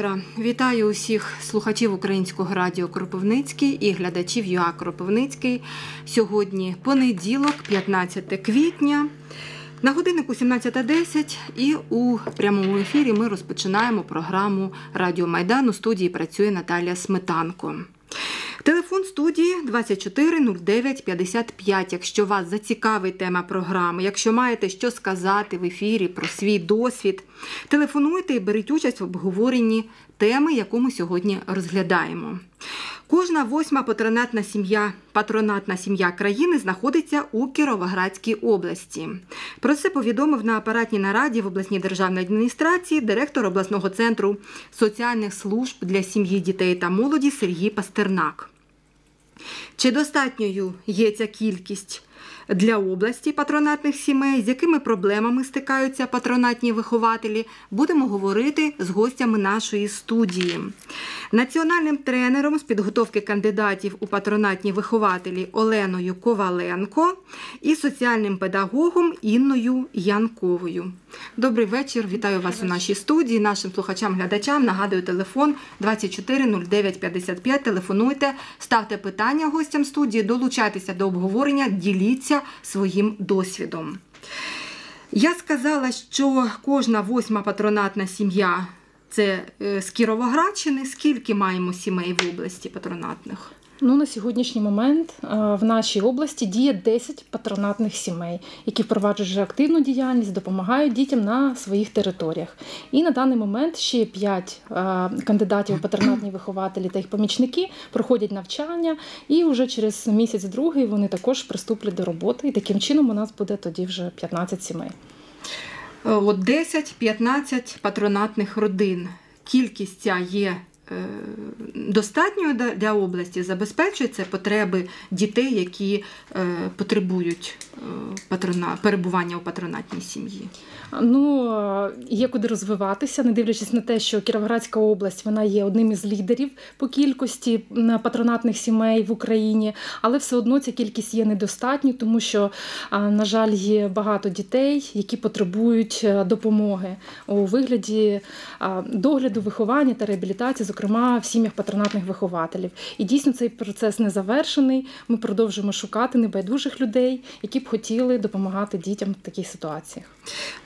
вечора. Вітаю усіх слухачів українського радіо Кропивницький і глядачів ЮА Кропивницький. Сьогодні понеділок, 15 квітня. На годиннику 17.10 і у прямому ефірі ми розпочинаємо програму Радіо Майдан. У студії працює Наталія Сметанко. Телефон студії 2409 55. Якщо вас зацікавить тема програми, якщо маєте що сказати в ефірі про свій досвід, телефонуйте і беріть участь в обговоренні теми, яку ми сьогодні розглядаємо. Кожна восьма патронатна сім'я патронатна сім'я країни знаходиться у Кіровоградській області. Про це повідомив на апаратній нараді в обласній державній адміністрації директор обласного центру соціальних служб для сім'ї, дітей та молоді Сергій Пастернак. Чи достатньою є ця кількість для області патронатних сімей, з якими проблемами стикаються патронатні вихователі, будемо говорити з гостями нашої студії. Національним тренером з підготовки кандидатів у патронатні вихователі Оленою Коваленко і соціальним педагогом Інною Янковою. Добрий вечір. Вітаю вас у нашій студії. Нашим слухачам-глядачам нагадую телефон 240955. Телефонуйте, ставте питання гостям студії, долучайтеся до обговорення, діліться своїм досвідом. Я сказала, що кожна восьма патронатна сім'я це е, з Кіровоградщини. Скільки маємо сімей в області патронатних? Ну на сьогоднішній момент е, в нашій області діє 10 патронатних сімей, які впроваджують вже активну діяльність, допомагають дітям на своїх територіях. І на даний момент ще 5 е, кандидатів у патронатні вихователі та їх помічники проходять навчання, і вже через місяць-другий вони також приступлять до роботи. І таким чином у нас буде тоді вже 15 сімей. Е, от 10-15 патронатних родин. Кількість ця є Е, достатньою для області забезпечується потреби дітей, які е, потребують е, перебування у патронатній сім'ї? Ну є куди розвиватися, не дивлячись на те, що Кіровоградська область вона є одним із лідерів по кількості патронатних сімей в Україні, але все одно ця кількість є недостатньою, тому що, на жаль, є багато дітей, які потребують допомоги у вигляді догляду, виховання та реабілітації, зокрема в сім'ях патронатних вихователів. І дійсно цей процес не завершений. Ми продовжуємо шукати небайдужих людей, які б хотіли допомагати дітям в таких ситуаціях.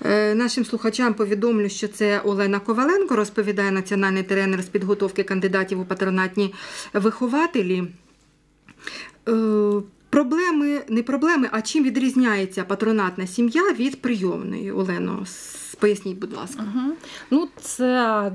Е, нашим слухачам повідомлю, що це Олена Коваленко розповідає національний тренер з підготовки кандидатів у патронатні вихователі. Е, проблеми, не проблеми, а чим відрізняється патронатна сім'я від прийомної Олено? Поясніть, будь ласка. Угу. Ну, Це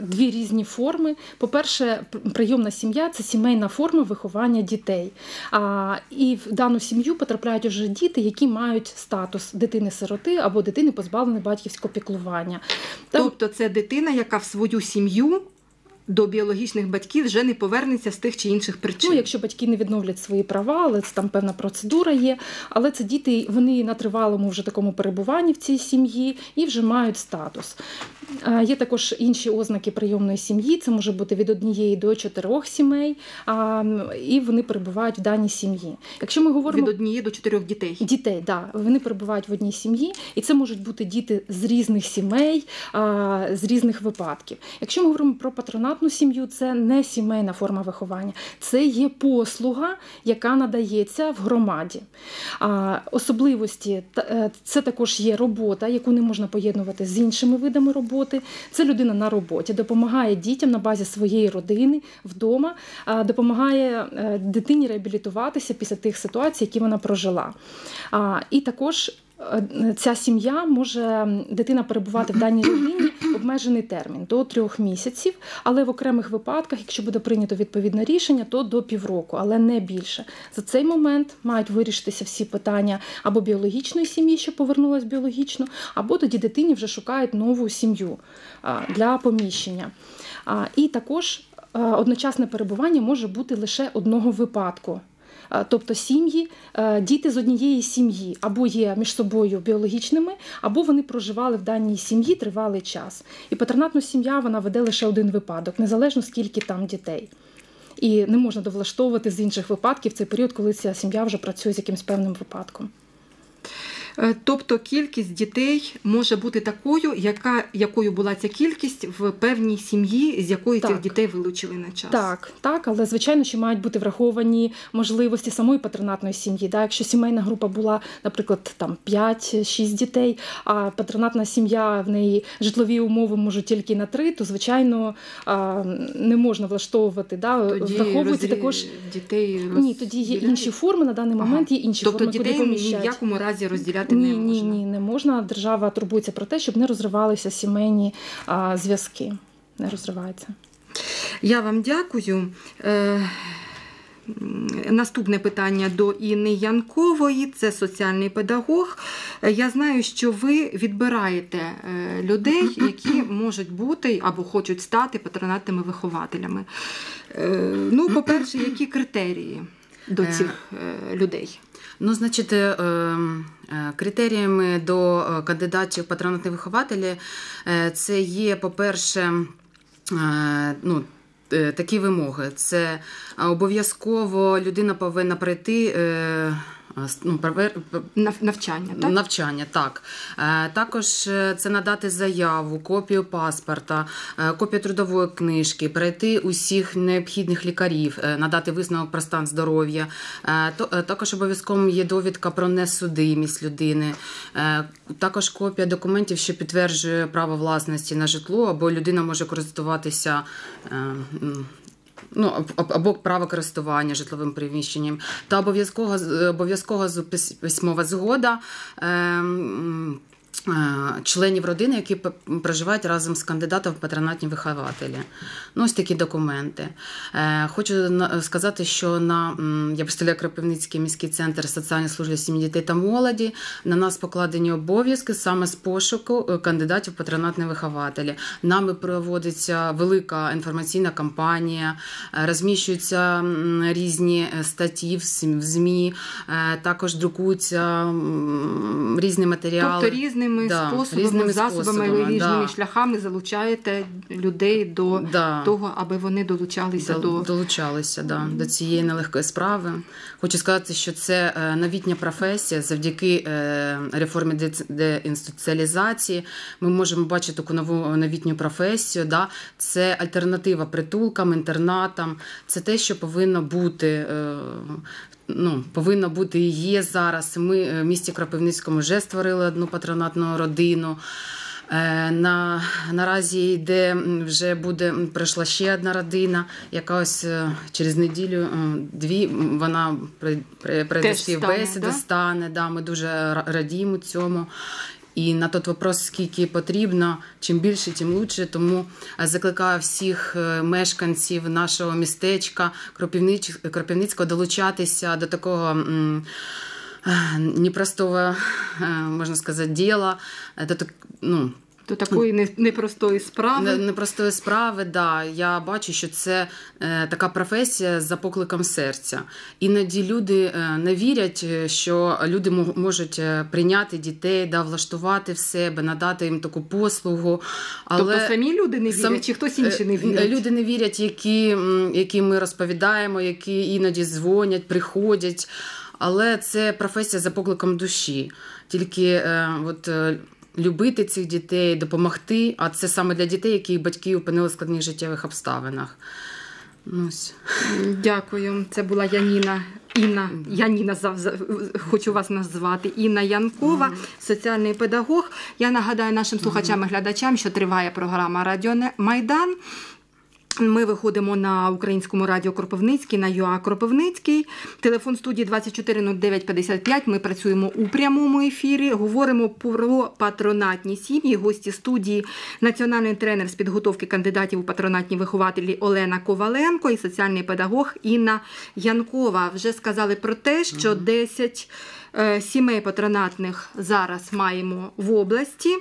дві різні форми. По-перше, прийомна сім'я це сімейна форма виховання дітей. А, І в дану сім'ю потрапляють вже діти, які мають статус дитини-сироти або дитини позбавленої батьківського піклування. Тобто це дитина, яка в свою сім'ю до біологічних батьків вже не повернеться з тих чи інших причин. Ну, якщо батьки не відновлять свої права, але це там певна процедура є. Але це діти вони на тривалому вже такому перебуванні в цій сім'ї і вже мають статус. Є також інші ознаки прийомної сім'ї. Це може бути від однієї до чотирьох сімей, і вони перебувають в даній сім'ї. Якщо ми говоримо від однієї до чотирьох дітей, дітей, да, вони перебувають в одній сім'ї, і це можуть бути діти з різних сімей, з різних випадків. Якщо ми говоримо про патронатну сім'ю, це не сімейна форма виховання, це є послуга, яка надається в громаді. Особливості е, це також є робота, яку не можна поєднувати з іншими видами роботи роботи. Це людина на роботі, допомагає дітям на базі своєї родини вдома, допомагає е, дитині реабілітуватися після тих ситуацій, які вона прожила. І також. Е, ця сім'я може дитина перебувати в даній родині обмежений термін до трьох місяців, але в окремих випадках, якщо буде прийнято відповідне рішення, то до півроку, але не більше. За цей момент мають вирішитися всі питання або біологічної сім'ї, що повернулась біологічно, або тоді дитині вже шукають нову сім'ю для поміщення. І також одночасне перебування може бути лише одного випадку. Тобто сім'ї, діти з однієї сім'ї або є між собою біологічними, або вони проживали в даній сім'ї тривалий час. І патронатну сім'я вона веде лише один випадок, незалежно скільки там дітей. І не можна довлаштовувати з інших випадків цей період, коли ця сім'я вже працює з якимось певним випадком. Е, Тобто кількість дітей може бути такою, яка, якою була ця кількість в певній сім'ї, з якої цих дітей вилучили на час. Так, так, але звичайно, що мають бути враховані можливості самої патронатної сім'ї. Да? Якщо сімейна група була, наприклад, там 5-6 дітей, а патронатна сім'я в неї житлові умови можуть тільки на 3, то звичайно не можна влаштовувати. Да? Тоді Враховується розрі- також. дітей Ні, тоді є інші форми на даний Ага. момент. Є інші Тобто форми, куди дітей ні в якому разі розділяти Ні, не можна. ні, ні, не можна. Держава турбується про те, щоб не розривалися сімейні а, зв'язки. Не розривається. Я вам дякую. Е, Наступне питання до Інни Янкової, це соціальний педагог. Е, Я знаю, що ви відбираєте е, людей, які можуть бути або хочуть стати патронатними вихователями. Е, Ну, по-перше, які критерії до цих людей? Ну, значить, е, е, критеріями до е, кандидатів патронатні вихователі е, це є, по-перше, е, ну, е, такі вимоги. Це е, обов'язково людина повинна пройти. Е, Ну, Навчання, так? Навчання, так. Е, Також е, це надати заяву, копію паспорта, копію трудової книжки, перейти усіх необхідних лікарів, надати висновок про стан здоров'я. То- Також обов'язково є довідка про несудимість людини. Також копія документів, що підтверджує право власності на житло, або людина може користуватися. Е, Ну, або право користування житловим приміщенням, та обов'язкова з- пис- письмова згода ем, е, членів родини, які проживають разом з кандидатом в патронатні вихователі. Ну, ось такі документи. Е, Хочу сказати, що на я представляю Кропивницький міський центр соціальної служби сім'ї дітей та молоді. На нас покладені обов'язки саме з пошуку е, кандидатів в патронатні вихователі. Нами проводиться велика інформаційна кампанія, е, розміщуються різні е, статті в ЗМІ, е, також друкуються різні матеріали. Тобто різними Да, способами, різними засобами, способами, різними да. шляхами залучаєте людей до Да. того, аби вони долучалися Дол- до долучалися да, до цієї нелегкої справи. Хочу сказати, що це е, новітня професія. Завдяки е, реформі деінституціалізації ми можемо бачити таку нову новітню професію. Да? Це альтернатива притулкам, інтернатам. Це те, що повинно бути. Ну, повинно бути і є зараз. Ми е, в місті Кропивницькому вже створили одну патронатну родину. Е, На, наразі йде вже буде прийшла ще одна родина, яка ось е, через неділю дві вона при, при, прийде стане, да? стане. Да, ми дуже радіємо цьому. І на той вопрос, скільки потрібно, чим більше, тим лучше. Тому е, закликаю всіх е, мешканців нашого містечка Кропівницького долучатися до такого. е, Непростого, можна сказати, діла, до ну, до такої непростої справи. непростої справи, да. Я бачу, що це е, така професія за покликом серця. Іноді люди е, не вірять, е, що люди можуть е, прийняти дітей, да, влаштувати в себе, надати їм таку послугу. Але тобто самі люди не вірять, сам- чи хтось інший не Е, вірить? Люди не вірять, які, які ми розповідаємо, які іноді дзвонять, приходять. Але це професія за покликом душі. Тільки е, от, любити цих дітей, допомогти. А це саме для дітей, які батьки опинили в складних життєвих обставинах. Ну, ось. Дякую. Це була Яніна. Інна Яніна хочу вас назвати Інна Янкова, соціальний педагог. Я нагадаю нашим слухачам і глядачам, що триває програма Радіо Майдан. Ми виходимо на українському радіо Кропивницький, на ЮА Кропивницький. Телефон студії 240955. Ми працюємо у прямому ефірі. Говоримо про патронатні сім'ї. Гості студії національний тренер з підготовки кандидатів у патронатні вихователі Олена Коваленко і соціальний педагог Інна Янкова. Вже сказали про те, що 10 е, сімей патронатних зараз маємо в області.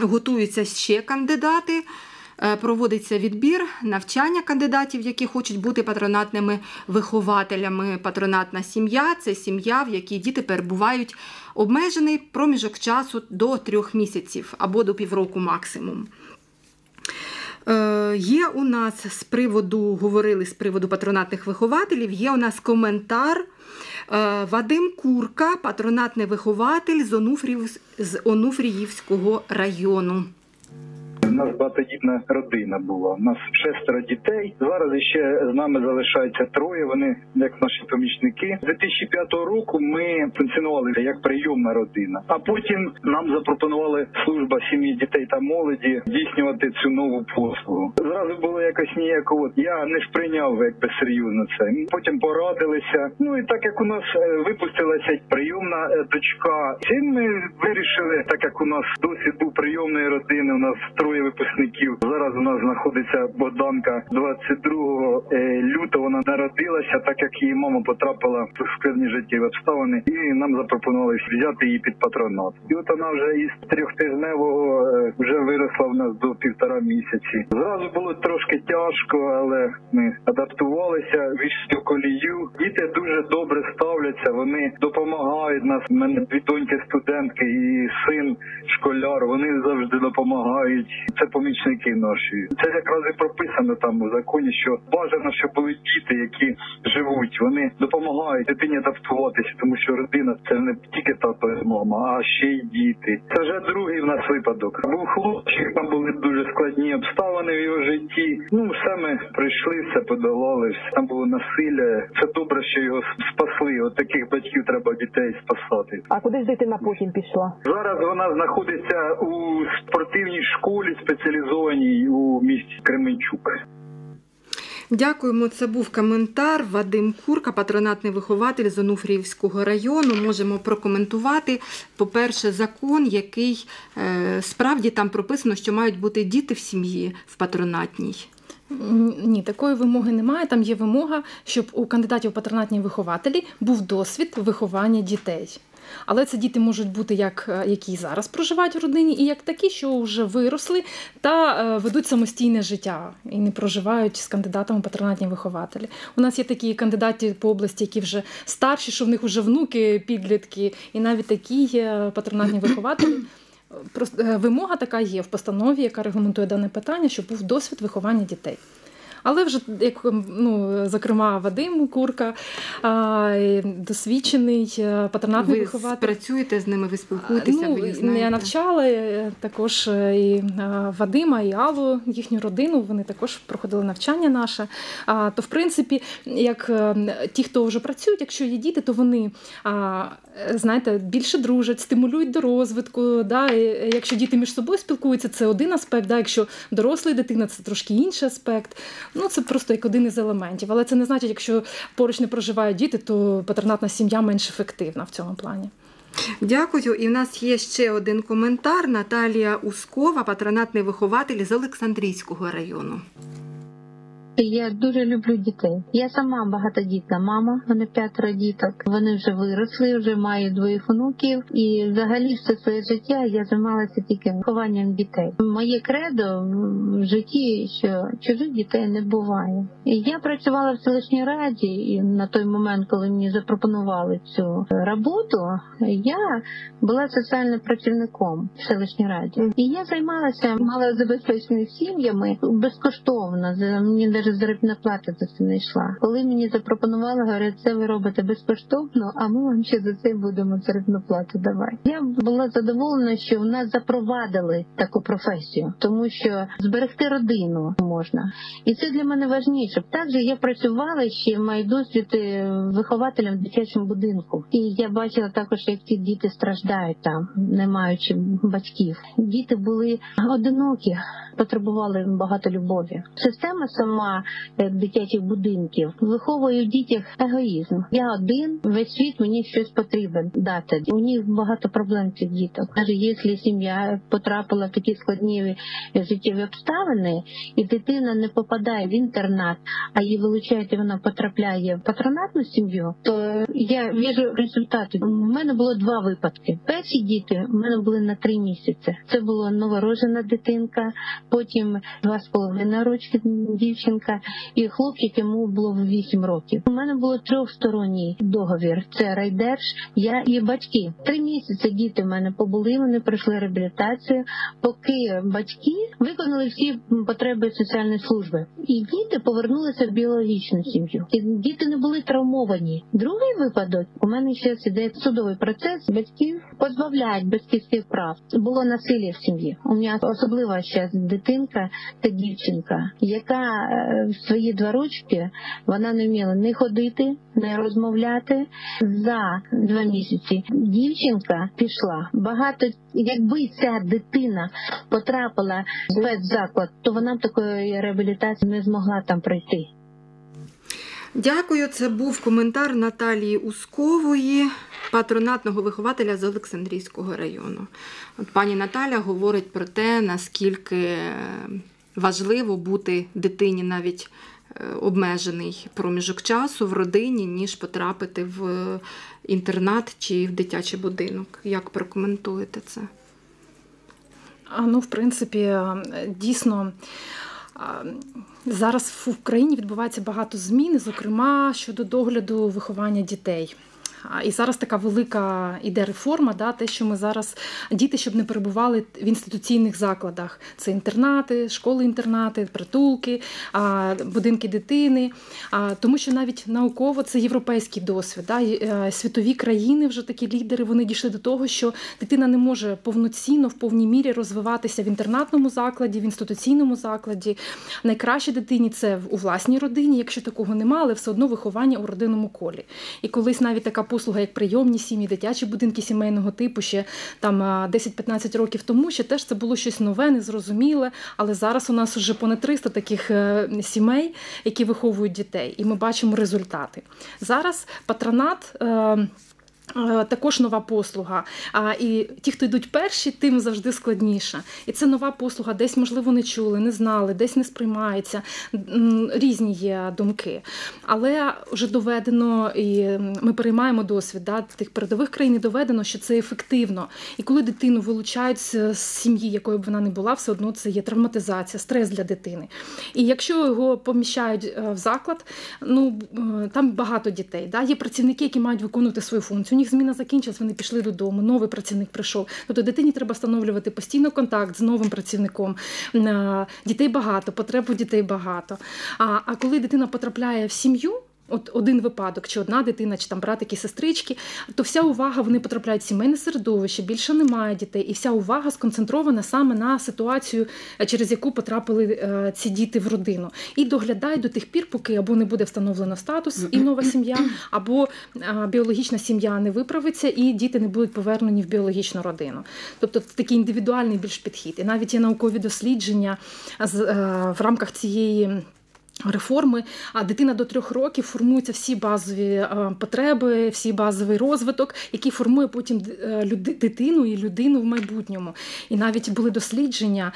Готуються ще кандидати. Е, Проводиться відбір навчання кандидатів, які хочуть бути патронатними вихователями. Патронатна сім'я це сім'я, в якій діти перебувають обмежений проміжок часу до трьох місяців або до півроку максимум. Е, є у нас з приводу, говорили з приводу патронатних вихователів, є у нас коментар. Е, Вадим Курка, патронатний вихователь з Онуфріївського району. Нас багатодітна родина була. У нас шестеро дітей. Зараз ще з нами залишається троє. Вони як наші помічники. З 2005 року ми функціонували як прийомна родина. А потім нам запропонували служба сім'ї дітей та молоді здійснювати цю нову послугу. Зразу було якось ніяко. От я не сприйняв якби серйозно це. Потім порадилися. Ну і так як у нас е, випустилася прийомна е, дочка, і ми вирішили, так як у нас досвід був прийомної родини, у нас троє випускників. Зараз у нас знаходиться Богданка 22 е, лютого. Вона народилася, так як її мама потрапила в складні життєві обставини, і нам запропонували взяти її під патронат. І от вона вже із трьохтижневого е, вже виросла в нас до півтора місяці. Зразу було трошки тяжко, але ми адаптувалися, війшли колію. Діти дуже добре ставляться. Вони допомагають нас. У мене дві доньки студентки і син школяр. Вони завжди допомагають. Це помічники наші. Це якраз і прописано там у законі, що бажано, щоб були діти, які живуть. Вони допомагають дитині адаптуватися, тому що родина це не тільки тато і мама, а ще й діти. Це вже другий в нас випадок. Був хлопчик, там були дуже складні обставини в його житті. Ну все ми прийшли, все подолали. Там було насилля. Це добре, що його спасли. От таких батьків треба дітей спасати. А куди ж дитина потім пішла? Зараз вона знаходиться у спортивній школі спеціалізованій у місті Кременчук. Дякуємо. Це був коментар. Вадим Курка, патронатний вихователь з Онуфріївського району. Можемо прокоментувати. По-перше, закон, який е, справді там прописано, що мають бути діти в сім'ї в патронатній. Ні, такої вимоги немає. Там є вимога, щоб у кандидатів патронатні вихователі був досвід виховання дітей. Але це діти можуть бути як е, які зараз проживають в родині, і як такі, що вже виросли та е, ведуть самостійне життя і не проживають з кандидатами патронатні вихователі. У нас є такі кандидати по області, які вже старші, що в них вже внуки, підлітки, і навіть такі є патронатні вихователі. Просто е, вимога така є в постанові, яка регламентує дане питання, щоб був досвід виховання дітей. Але вже як ну, зокрема, Вадим Курка, а, досвідчений е, патронатний Ви вихователь. працюєте з ними, ви спілкуєтеся, Ну, ви їх знаєте. я навчала е, також е, і Вадима, і Аллу, їхню родину. Вони також проходили навчання наше. А, То, в принципі, як ті, хто вже працюють, якщо є діти, то вони а, знаєте, більше дружать, стимулюють до розвитку. Да? Е, Якщо діти між собою спілкуються, це один аспект. Да? Якщо дорослий дитина, це трошки інший аспект. Ну, це просто як один із елементів. Але це не значить, якщо поруч не проживають діти, то патронатна сім'я менш ефективна в цьому плані. Дякую. І в нас є ще один коментар. Наталія Ускова, патронатний вихователь з Олександрійського району. Я дуже люблю дітей. Я сама багатодітна мама, в мене п'ятеро діток. Вони вже виросли, вже маю двоїх онуків. І взагалі все своє життя я займалася тільки вихованням дітей. Моє кредо в житті, що чужих дітей не буває. І я працювала в селищній раді, і на той момент, коли мені запропонували цю роботу, я була соціальним працівником в селищній раді. І я займалася малозабезпеченими сім'ями безкоштовно. Мені навіть заробітна плата за це не йшла. Коли мені запропонували, говорять, це ви робите безкоштовно, а ми вам ще за це будемо заробітну плату давати. Я була задоволена, що в нас запровадили таку професію, тому що зберегти родину можна. І це для мене важніше. Також я працювала ще маю досвід е, вихователем в дитячому будинку. І я бачила також, як ці діти страждають там, не маючи батьків. Діти були одинокі, потребували багато любові. Система сама е, дитячих будинків виховує в дітях егоїзм. Я один, весь світ мені щось потрібен дати. У них багато проблем цих діток. Навіть якщо сім'я потрапила в такі складні е, життєві обставини, і дитина не попадає в інтернат, а її вилучають, і вона потрапляє в патронатну сім'ю, то я віжу результати. У мене було два випадки. Перші діти у мене були на три місяці. Це була новорожена дитинка, потім два з половиною рочки дівчинка. Дівчинка і хлопчик йому було 8 років. У мене було трьохсторонній договір. Це райдерж, я і батьки. Три місяці діти в мене побули. Вони пройшли реабілітацію, поки батьки виконали всі потреби соціальної служби, і діти повернулися в біологічну сім'ю. І діти не були травмовані. Другий випадок у мене ще іде судовий процес. Батьків позбавляють батьківських прав. Було насилля в сім'ї. У мене особлива ще дитинка та дівчинка, яка е, в свої два рочки вона не вміла не ходити, не розмовляти. За два місяці дівчинка пішла. Багато, якби ця дитина потрапила в спецзаклад, то вона б такої реабілітації не змогла там пройти. Дякую. Це був коментар Наталії Ускової, патронатного вихователя з Олександрійського району. От пані Наталя говорить про те, наскільки важливо бути дитині навіть е, обмежений проміжок часу в родині, ніж потрапити в інтернат чи в дитячий будинок. Як прокоментуєте це? А, Ну, в принципі, е, дійсно. Зараз в Україні відбувається багато змін, зокрема щодо догляду виховання дітей. І зараз така велика іде реформа, да, те, що ми зараз діти, щоб не перебували в інституційних закладах. Це інтернати, школи-інтернати, притулки, будинки дитини. Тому що навіть науково це європейський досвід. Да, е, світові країни, вже такі лідери, вони дійшли до того, що дитина не може повноцінно в повній мірі розвиватися в інтернатному закладі, в інституційному закладі. Найкраще дитині це у власній родині, якщо такого немає, але все одно виховання у родинному колі. І колись навіть така послуга, як прийомні сім'ї, дитячі будинки сімейного типу, ще там а, 10-15 років тому, ще теж це було щось нове, незрозуміле. Але зараз у нас вже понад 300 таких е, сімей, які виховують дітей, і ми бачимо результати. Зараз патронат. Е, Також нова послуга. А і ті, хто йдуть перші, тим завжди складніше. І це нова послуга. Десь, можливо, не чули, не знали, десь не сприймається. Різні є думки. Але вже доведено, і ми переймаємо досвід да, тих передових країн. і Доведено, що це ефективно. І коли дитину вилучають з з сім'ї, якою б вона не була, все одно це є травматизація, стрес для дитини. І якщо його поміщають е, в заклад, ну е, там багато дітей. Да? Є працівники, які мають виконувати свою функцію. Них зміна закінчилась, вони пішли додому, новий працівник прийшов. Тобто дитині треба встановлювати постійно контакт з новим працівником. Е, Дітей багато, потреб у дітей багато. А, а коли дитина потрапляє в сім'ю. От один випадок, чи одна дитина, чи там братики, сестрички, то вся увага вони потрапляють в сімейне середовище, більше немає дітей, і вся увага сконцентрована саме на ситуацію, е, через яку потрапили е, ці діти в родину, і доглядають до тих пір, поки або не буде встановлено статус і нова сім'я, або е, біологічна сім'я не виправиться, і діти не будуть повернені в біологічну родину. Тобто це такий індивідуальний більш підхід. І навіть є наукові дослідження з, в рамках цієї. Реформи, а дитина до трьох років формуються всі базові е, потреби, всі базовий розвиток, який формує потім е, дитину і людину в майбутньому. І навіть були дослідження.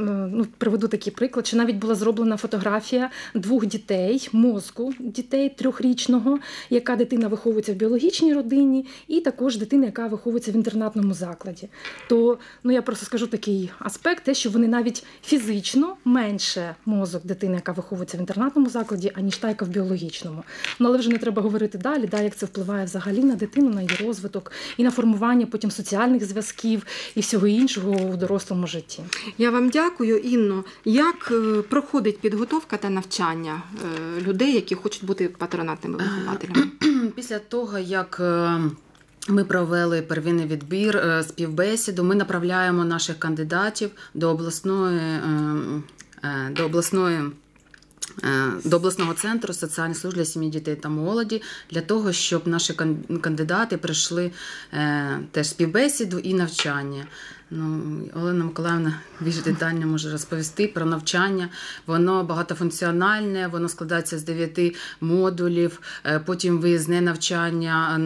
Ну, приведу такий приклад, що навіть була зроблена фотографія двох дітей, мозку дітей трьохрічного, яка дитина виховується в біологічній родині, і також дитина, яка виховується в інтернатному закладі. То ну я просто скажу такий аспект, те, що вони навіть фізично менше мозок дитини, яка виховується в інтернатному закладі, аніж та, яка в біологічному. Ну але вже не треба говорити далі, да, як це впливає взагалі на дитину, на її розвиток і на формування потім соціальних зв'язків і всього іншого у дорослому житті. Я вам дякую, Інно. Як е, проходить підготовка та навчання е, людей, які хочуть бути патронатними вихователями? Після того, як е, ми провели первинний відбір е, співбесіду, ми направляємо наших кандидатів до обласної, е, е, до обласної. Е, До обласного центру соціальних служб для сім'ї, дітей та молоді для того, щоб наші кан- кандидати пройшли е, теж співбесіду і навчання. Ну, Олена Миколаївна більш детально може розповісти про навчання. Воно багатофункціональне, воно складається з дев'яти модулів, е, потім виїзне навчання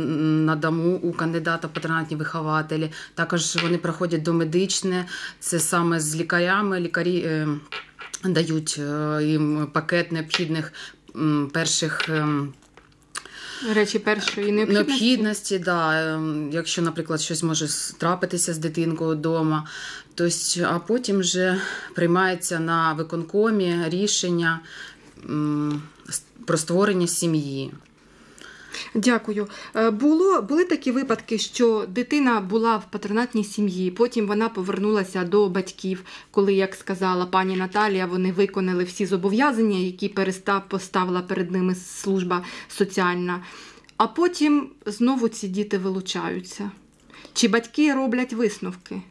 на дому у кандидата в патронатні вихователі. Також вони проходять домедичне, це саме з лікарями. Лікарі дають е, їм пакет необхідних перших. ем, Речі першої необхідності. необхідності, да, ем, якщо, наприклад, щось може трапитися з дитинкою вдома, тобто, а потім вже приймається на виконкомі рішення про створення сім'ї. Дякую. Е, Було були такі випадки, що дитина була в патронатній сім'ї, потім вона повернулася до батьків, коли, як сказала пані Наталія, вони виконали всі зобов'язання, які перестав поставила перед ними служба соціальна. А потім знову ці діти вилучаються. Чи батьки роблять висновки?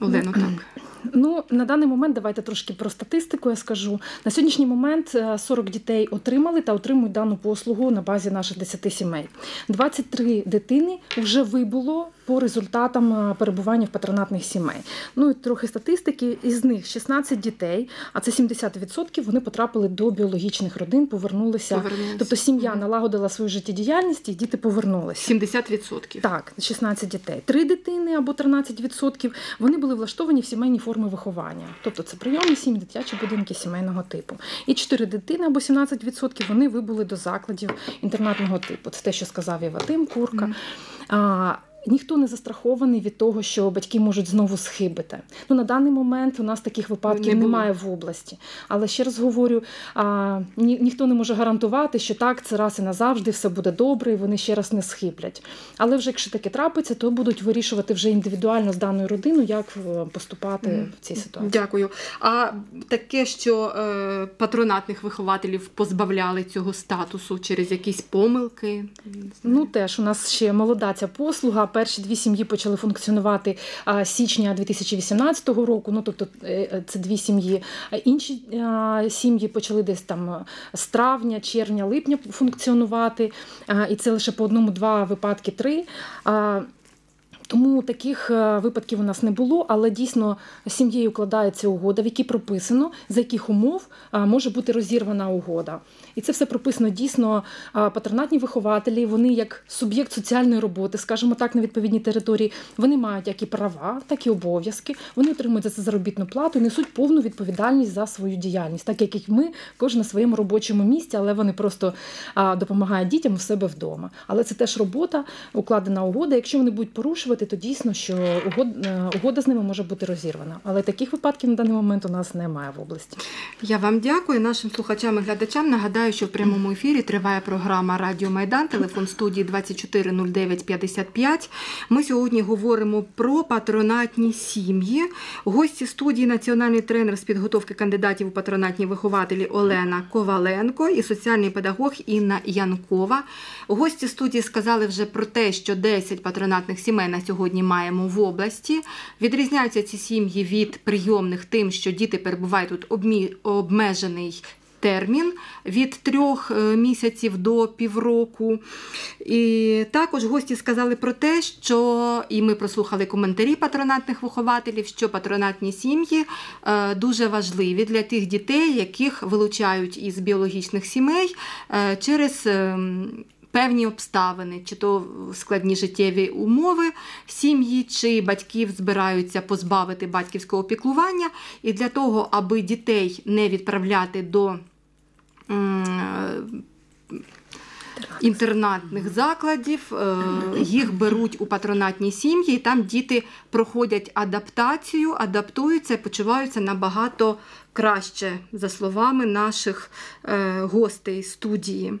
Олено, так. Ну, на даний момент давайте трошки про статистику я скажу. На сьогоднішній момент е, 40 дітей отримали та отримують дану послугу на базі наших 10 сімей. 23 дитини вже вибуло по результатам е, перебування в патронатних сімей. Ну і трохи статистики. Із них 16 дітей, а це 70%, вони потрапили до біологічних родин, повернулися. Повернулися. Тобто сім'я налагодила свою життєдіяльність і діти повернулися. 70%. Так, 16 дітей. Три дитини або 13% вони були влаштовані в сімейні форми виховання. Тобто це прийомні сім'ї, дитячі будинки сімейного типу. І 4 дитини або 17% вони вибули до закладів інтернатного типу. Це те, що сказав і Вадим Курка. Мгм. Ніхто не застрахований від того, що батьки можуть знову схибити. Ну на даний момент у нас таких випадків Не немає в області. Але ще раз говорю: а, ні, ніхто не може гарантувати, що так, це раз і назавжди все буде добре, і вони ще раз не схиблять. Але вже якщо таке трапиться, то будуть вирішувати вже індивідуально з даною родиною, як е, поступати Мгм. в цій ситуації. Дякую. А таке, що е, патронатних вихователів позбавляли цього статусу через якісь помилки. Ну теж у нас ще молода ця послуга. Перші дві сім'ї почали функціонувати січня 2018 року. Ну тобто е, е, це дві сім'ї. Інші сім'ї почали десь там е, з травня, червня, липня функціонувати. І це лише по одному-два випадки три. Тому таких е, випадків у нас не було, але дійсно з сім'єю укладається угода, в якій прописано, за яких умов може бути розірвана угода. І це все прописано дійсно патронатні вихователі. Вони як суб'єкт соціальної роботи, скажімо так, на відповідній території, вони мають як і права, так і обов'язки. Вони отримують за це заробітну плату і несуть повну відповідальність за свою діяльність, так як і ми, кожен на своєму робочому місці, але вони просто допомагають дітям у себе вдома. Але це теж робота, укладена угода. Якщо вони будуть порушувати, то дійсно що угод- е, угода з ними може бути розірвана. Але таких випадків на даний момент у нас немає в області. Я вам дякую. Нашим слухачам і глядачам нагадаю, що в прямому ефірі триває програма Радіо Майдан, телефон студії 240955. Ми сьогодні говоримо про патронатні сім'ї. Гості студії національний тренер з підготовки кандидатів у патронатні вихователі Олена Коваленко і соціальний педагог Інна Янкова. Гості студії сказали вже про те, що 10 патронатних сімей на сьогодні маємо в області. Відрізняються ці сім'ї від прийомних тим, що діти перебувають тут обмежений термін від трьох е, місяців до півроку. І також гості сказали про те, що і ми прослухали коментарі патронатних вихователів, що патронатні сім'ї е, дуже важливі для тих дітей, яких вилучають із біологічних сімей е, через. Певні обставини, чи то складні життєві умови сім'ї, чи батьків збираються позбавити батьківського піклування. І для того, аби дітей не відправляти до інтернатних закладів, е, їх беруть у патронатні сім'ї, і там діти проходять адаптацію, адаптуються і почуваються набагато краще, за словами наших е, гостей студії.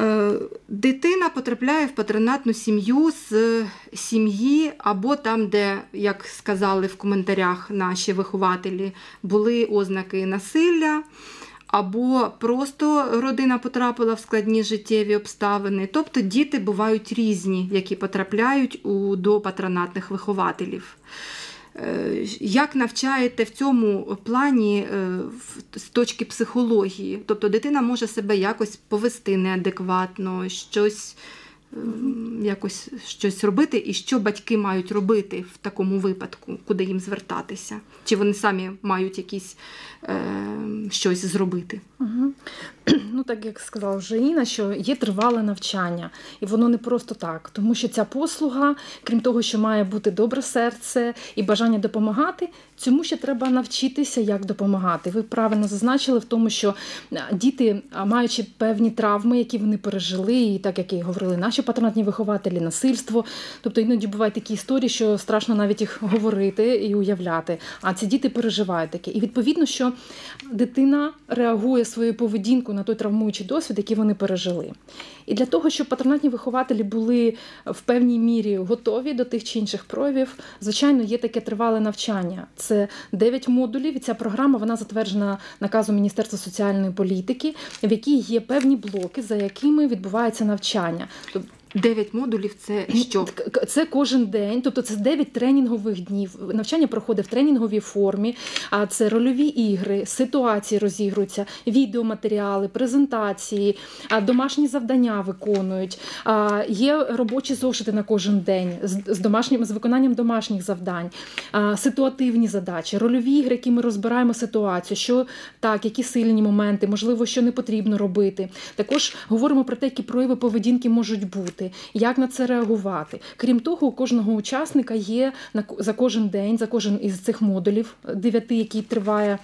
Е, Дитина потрапляє в патронатну сім'ю з сім'ї, або там, де, як сказали в коментарях наші вихователі, були ознаки насилля, або просто родина потрапила в складні життєві обставини. Тобто діти бувають різні, які потрапляють у, до патронатних вихователів. Е, Як навчаєте в цьому плані е, з точки психології? Тобто дитина може себе якось повести неадекватно, щось, ем, якось щось робити, і що батьки мають робити в такому випадку, куди їм звертатися? Чи вони самі мають якісь е, щось зробити? Угу. Так як сказала вже Інна, що є тривале навчання, і воно не просто так, тому що ця послуга, крім того, що має бути добре серце і бажання допомагати, Цьому ще треба навчитися, як допомагати. Ви правильно зазначили в тому, що е, діти, маючи певні травми, які вони пережили, і так як і говорили наші патронатні вихователі, насильство. Тобто іноді бувають такі історії, що страшно навіть їх говорити і уявляти. А ці діти переживають таке. І відповідно, що дитина реагує своєю поведінкою на той травмуючий досвід, який вони пережили. І для того, щоб патронатні вихователі були в певній мірі готові до тих чи інших проявів, звичайно, є таке тривале навчання. Це 9 модулів, і ця програма вона затверджена наказом Міністерства соціальної політики, в якій є певні блоки, за якими відбувається навчання. Дев'ять модулів це що? Це кожен день, тобто це 9 тренінгових днів. Навчання проходить в тренінговій формі, а це рольові ігри, ситуації розігруються, відеоматеріали, презентації, домашні завдання виконують. Є робочі зошити на кожен день з домашнім з виконанням домашніх завдань, ситуативні задачі, рольові ігри, які ми розбираємо ситуацію, що так, які сильні моменти, можливо, що не потрібно робити. Також говоримо про те, які прояви поведінки можуть бути, як на це реагувати. Крім того, у кожного учасника є за кожен день, за кожен із цих модулів е, дев'яти, який триває.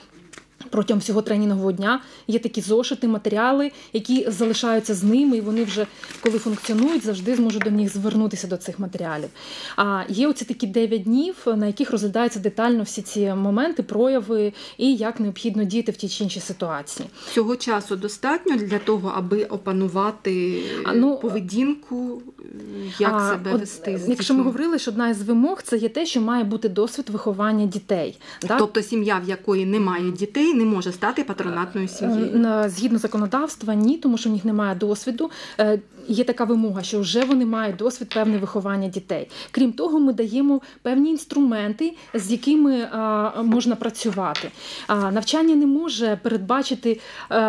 Протягом всього тренінгового дня є такі зошити, матеріали, які залишаються з ними, і вони вже, коли функціонують, завжди зможуть до них звернутися до цих матеріалів. А є оці такі 9 днів, на яких розглядаються детально всі ці моменти, прояви і як необхідно діяти в тій чи іншій ситуації. Цього часу достатньо для того, аби опанувати А, ну, поведінку, як А, себе от, вести. е, Якщо ми говорили, що одна із вимог це є те, що має бути досвід виховання дітей. Так? Тобто сім'я, в якої немає дітей, не може стати патронатною сім'єю. Е, Згідно законодавства, ні, тому що в них немає досвіду. Є така вимога, що вже вони мають досвід певне виховання дітей. Крім того, ми даємо певні інструменти, з якими можна працювати. Навчання не може передбачити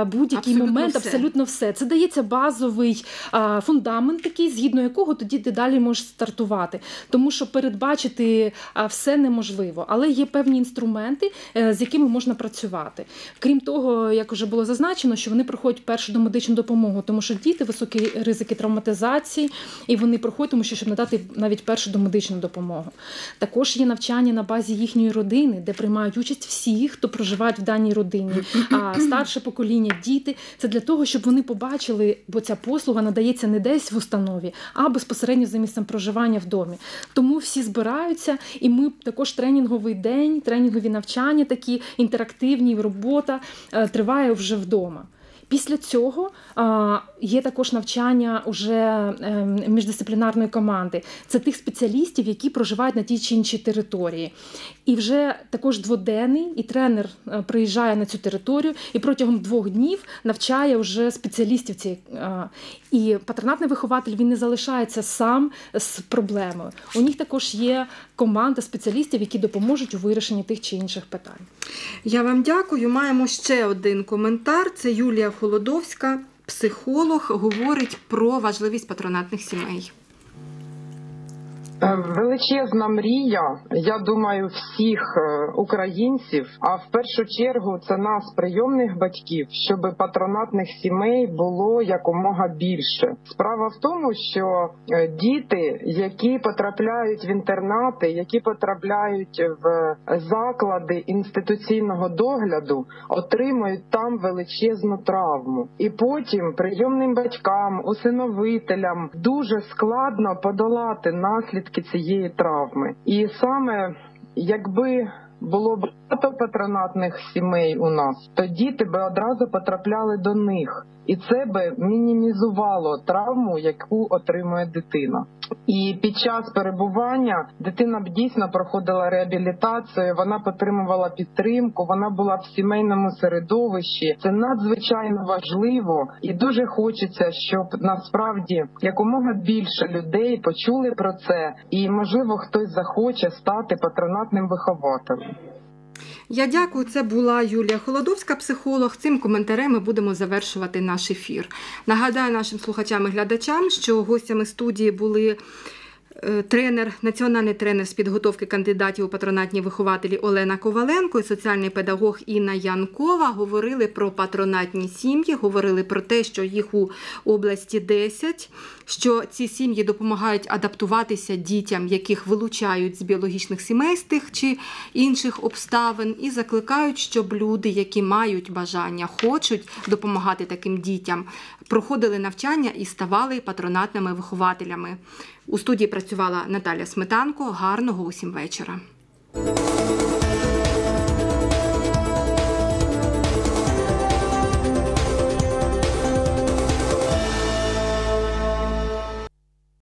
будь-який момент, все. абсолютно все. Це дається базовий фундамент, такий, згідно якого тоді ти далі можеш стартувати. Тому що передбачити все неможливо, але є певні інструменти, е, з якими можна працювати. Крім того, як вже було зазначено, що вони проходять першу домедичну допомогу, тому що діти високі ризики травматизації, і вони проходять, тому що щоб надати навіть першу домедичну допомогу. Також є навчання на базі їхньої родини, де приймають участь всі, хто проживають в даній родині, а старше покоління, діти. Це для того, щоб вони побачили, бо ця послуга надається не десь в установі, а безпосередньо за місцем проживання в домі. Тому всі збираються, і ми також тренінговий день, тренінгові навчання, такі інтерактивні робота е, триває вже вдома. Після цього є також навчання уже ем, міждисциплінарної команди. Це тих спеціалістів, які проживають на тій чи іншій території. І вже також дводенний, і тренер е, приїжджає на цю територію і протягом двох днів навчає вже спеціалістів цієї. а, І патронатний вихователь він не залишається сам з проблемою. У них також є команда спеціалістів, які допоможуть у вирішенні тих чи інших питань. Я вам дякую. Маємо ще один коментар. Це Юлія Холодовська, психолог, говорить про важливість патронатних сімей. Е, Величезна мрія, я думаю, всіх е, українців, а в першу чергу це нас, прийомних батьків, щоб патронатних сімей було якомога більше. Справа в тому, що е, діти, які потрапляють в інтернати, які потрапляють в заклади інституційного догляду, отримують там величезну травму, і потім прийомним батькам, усиновителям дуже складно подолати наслідки цієї травми. І саме якби було багато патронатних сімей у нас, то діти би одразу потрапляли до них, і це би мінімізувало травму, яку отримує дитина. І під час перебування дитина б дійсно проходила реабілітацію, вона отримувала підтримку, вона була в сімейному середовищі. Це надзвичайно важливо, і дуже хочеться, щоб насправді якомога більше людей почули про це, і можливо хтось захоче стати патронатним вихователем. Я дякую. Це була Юлія Холодовська, психолог. Цим коментарем ми будемо завершувати наш ефір. Нагадаю нашим слухачам і глядачам, що гостями студії були Тренер, національний тренер з підготовки кандидатів у патронатні вихователі Олена Коваленко і соціальний педагог Інна Янкова говорили про патронатні сім'ї, говорили про те, що їх у області 10, що ці сім'ї допомагають адаптуватися дітям, яких вилучають з біологічних сімей чи інших обставин, і закликають, щоб люди, які мають бажання, хочуть допомагати таким дітям, проходили навчання і ставали патронатними вихователями. У студії працювала Наталя Сметанко. Гарного усім вечора.